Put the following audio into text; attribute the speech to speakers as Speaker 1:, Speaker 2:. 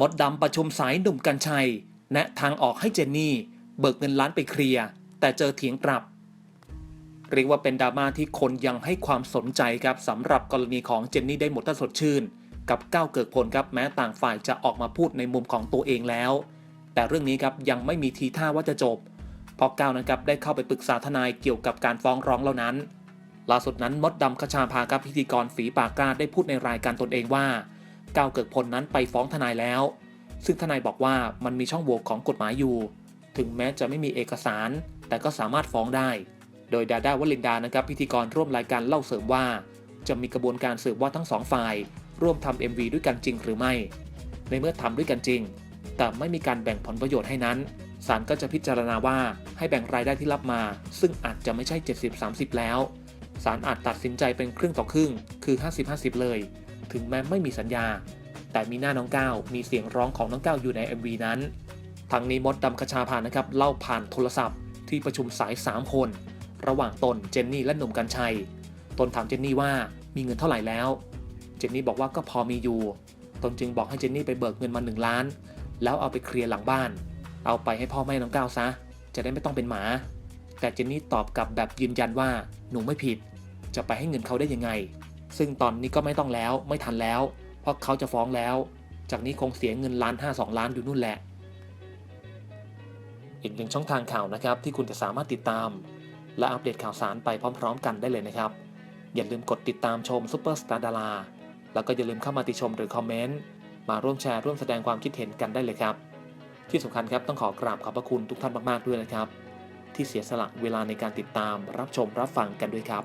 Speaker 1: มดดำประชุมสายหนุ่มกัญชัย แนะทางออกให้เจนนี่ เบิกเงินล้านไปเคลียร์ แต่เจอเถียงกลับ เรียกว่าเป็นดราม่าที่คนยังให้ความสนใจครับสำหรับกรณีของเจนนี่ได้หมดถ้าสดชื่น กับก้าวเกิกผลครับแม้ต่างฝ่ายจะออกมาพูดในมุมของตัวเองแล้ว แต่เรื่องนี้ครับยังไม่มีทีท่าว่าจะจบเพราะก้าวนะครับได้เข้าไปปรึกษาทนายเกี่ยวกับการฟ้องร้องแล้วนั้นล่าสุดนั้นมดดำคชาภากับพิธีกรฝีปากกล้าได้พูดในรายการตนเองว่า ก้าวเกิกพลนั้นไปฟ้องทนายแล้ว ซึ่งทนายบอกว่ามันมีช่องโหว่ของกฎหมายอยู่ ถึงแม้จะไม่มีเอกสาร แต่ก็สามารถฟ้องได้ โดยดาด้าวลินดานะครับพิธีกรร่วมรายการเล่าเสริมว่า จะมีกระบวนการสืบว่าทั้งสองฝ่าย ร่วมทำ MV ด้วยกันจริงหรือไม่ ในเมื่อทำด้วยกันจริง แต่ไม่มีการแบ่งผลประโยชน์ให้นั้นศาลก็จะพิจารณาว่าให้แบ่งรายได้ที่รับมา ซึ่งอาจจะไม่ใช่ 70-30 แล้วศาลอาจตัดสินใจเป็นครึ่งต่อครึ่ง คือ 50-50 เลย ถึงแม้ไม่มีสัญญา แต่มีหน้าน้องก้าวมีเสียงร้องของน้องก้าวอยู่ใน MV นั้นทั้งนี้มดดำคชาพานะครับเล่าผ่านโทรศัพท์ที่ประชุมสาย 3 คน ระหว่างตนเจนนี่และหนุ่มกัญชัย ตนถามเจนนี่ว่ามีเงินเท่าไหร่แล้ว เจนนี่บอกว่าก็พอมีอยู่ ตนจึงบอกให้เจนนี่ไปเบิกเงินมา 1 ล้าน แล้วเอาไปเคลียร์หลังบ้าน เอาไปให้พ่อแม่น้องก้าวซะ จะได้ไม่ต้องเป็นหมา แต่เจนนี่ตอบกลับแบบยืนยันว่าหนูไม่ผิด จะไปให้เงินเขาได้ยังไง ซึ่งตอนนี้ก็ไม่ต้องแล้วไม่ทันแล้ว เพราะเขาจะฟ้องแล้ว จากนี้คงเสียเงินล้านห้าสองล้านอยู่นู่นแหละ อีกหนึ่งช่องทางข่าวนะครับ ที่คุณจะสามารถติดตาม และอัปเดตข่าวสารไปพร้อม ๆ กันได้เลยนะครับ อย่าลืมกดติดตามชมซุปเปอร์สตาร์ดาราแล้วก็อย่าลืมเข้ามาติชมหรือคอมเมนต์มาร่วมแชร์ร่วมแสดงความคิดเห็นกันได้เลยครับ ที่สำคัญครับต้องขอกราบขอบพระคุณทุกท่านมากๆด้วยนะครับ ที่เสียสละเวลาในการติดตามรับชมรับฟังกันด้วยครับ